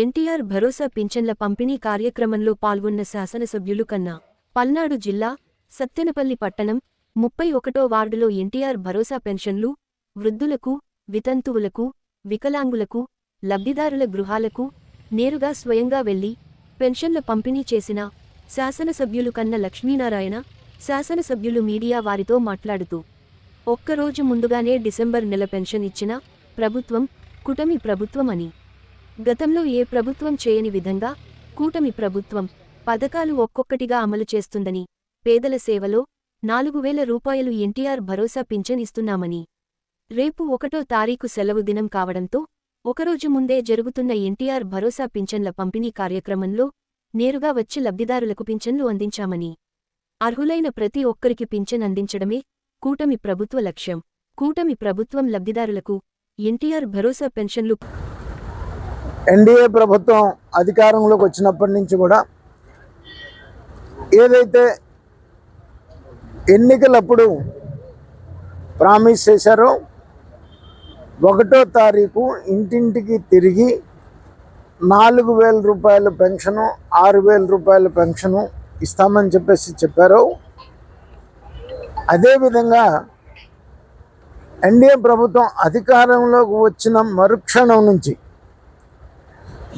ఎన్టీఆర్ భరోసా పింఛన్ల పంపిణీ కార్యక్రమంలో పాల్గొన్న శాసనసభ్యులు కన్నా పల్నాడు జిల్లా సత్తెనపల్లి పట్టణం ముప్పై ఒకటో వార్డులో ఎన్టీఆర్ భరోసా పెన్షన్లు వృద్ధులకు వితంతువులకు వికలాంగులకు లబ్ధిదారుల గృహాలకు నేరుగా స్వయంగా వెళ్ళి పెన్షన్ల పంపిణీ చేసిన శాసనసభ్యులు కన్న లక్ష్మీనారాయణ శాసనసభ్యులు మీడియా వారితో మాట్లాడుతూ ఒక్కరోజు ముందుగానే డిసెంబర్ నెల పెన్షన్ ఇచ్చిన ప్రభుత్వం కుటమి ప్రభుత్వమని. గతంలో ఏ ప్రభుత్వం చేయని విధంగా కూటమి ప్రభుత్వం పథకాలు ఒక్కొక్కటిగా అమలు చేస్తుందని పేదల సేవలో నాలుగు వేల రూపాయలు ఎన్టీఆర్ భరోసా పింఛన్ ఇస్తున్నామని. రేపు ఒకటో తారీఖు సెలవు దినం కావడంతో ఒకరోజు ముందే జరుగుతున్న ఎన్టీఆర్ భరోసా పింఛన్ల పంపిణీ కార్యక్రమంలో నేరుగా వచ్చి లబ్ధిదారులకు పింఛన్లు అందించామని. అర్హులైన ప్రతి ఒక్కరికి పింఛన్ అందించడమే కూటమి ప్రభుత్వ లక్ష్యం. కూటమి ప్రభుత్వం లబ్ధిదారులకు ఎన్టీఆర్ భరోసా పెన్షన్లు ఎన్డీఏ ప్రభుత్వం అధికారంలోకి వచ్చినప్పటి నుంచి కూడా ఏదైతే ఎన్నికలప్పుడు ప్రామిస్ చేశారో ఒకటో తారీఖు ఇంటింటికి తిరిగి నాలుగు వేల రూపాయల పెన్షను ఆరు వేల రూపాయల పెన్షను ఇస్తామని చెప్పేసి చెప్పారు. అదేవిధంగా ఎన్డీఏ ప్రభుత్వం అధికారంలోకి వచ్చిన మరుక్షణం నుంచి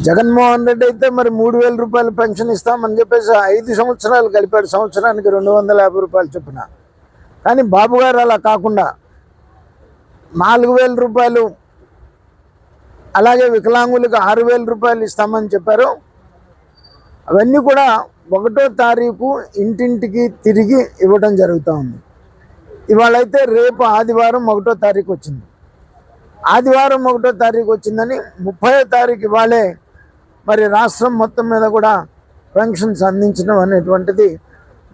జగన్మోహన్ రెడ్డి అయితే మరి మూడు వేల రూపాయలు పెన్షన్ ఇస్తామని చెప్పేసి ఐదు సంవత్సరాలు కలిపాడు. సంవత్సరానికి రెండు వందల యాభై రూపాయలు చొప్పున. కానీ బాబు గారు అలా కాకుండా నాలుగు వేల రూపాయలు అలాగే వికలాంగులకు ఆరు వేల రూపాయలు ఇస్తామని చెప్పారు. అవన్నీ కూడా ఒకటో తారీఖు ఇంటింటికి తిరిగి ఇవ్వడం జరుగుతూ ఉంది. ఇవాళైతే రేపు ఆదివారం ఒకటో తారీఖు వచ్చింది. ఆదివారం ఒకటో తారీఖు వచ్చిందని ముప్పై తారీఖు ఇవాళే మరి రాష్ట్రం మొత్తం మీద కూడా పెన్షన్స్ అందించడం అనేటువంటిది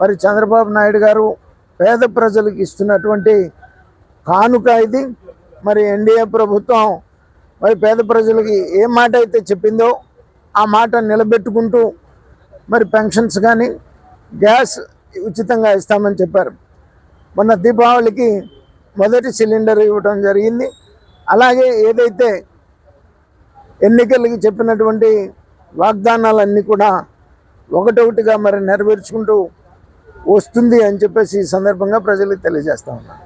మరి చంద్రబాబు నాయుడు గారు పేద ప్రజలకు ఇస్తున్నటువంటి కానుక ఇది. మరి ఎన్డీఏ ప్రభుత్వం మరి పేద ప్రజలకి ఏ మాట అయితే చెప్పిందో ఆ మాట నిలబెట్టుకుంటూ మరి పెన్షన్స్ కానీ గ్యాస్ ఉచితంగా ఇస్తామని చెప్పారు. మొన్న దీపావళికి మొదటి సిలిండర్ ఇవ్వడం జరిగింది. అలాగే ఏదైతే ఎన్నికలకి చెప్పినటువంటి వాగ్దానాలన్నీ కూడా ఒకటొకటిగా మరి నెరవేర్చుకుంటూ వస్తుంది అని చెప్పేసి ఈ సందర్భంగా ప్రజలకు తెలియజేస్తా ఉన్నాను.